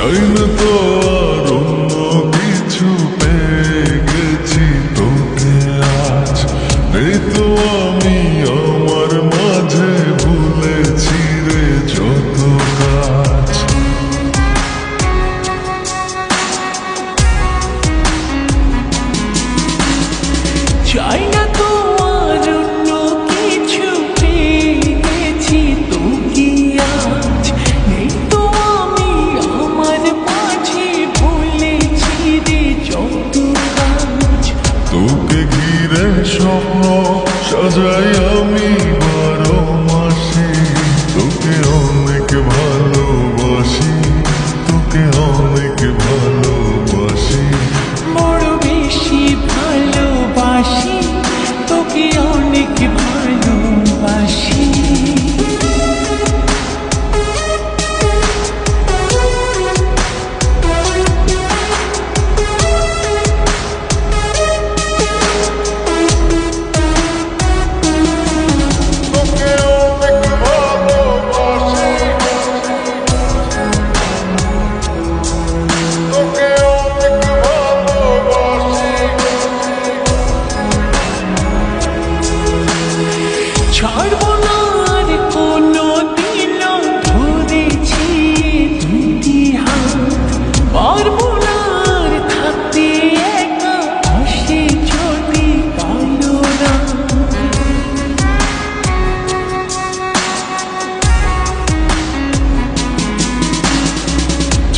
চাই না তো আর অন্য কিছু পেয়ে গেছি তোকে আজ নেই তো আমি আর yokluğu söz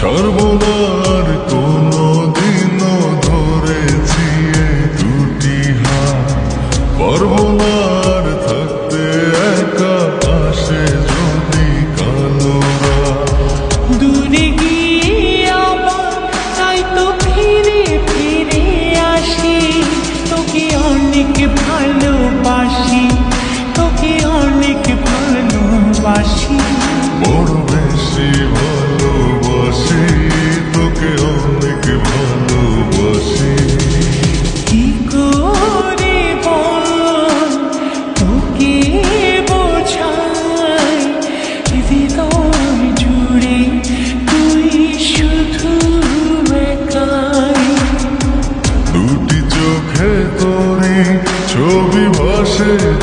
ছাড়বো না আর কোনো দিনও ধরেছি দুটি হাত। পারব না আর থাকতে একা আসে যদি কালোরা দূরে গিয়ে আবার তাই তো ফিরে ফিরে আসি। তোকে অনেক ভালোবাসি তোকে অনেক ভালোবাসি। বড় বেশি true.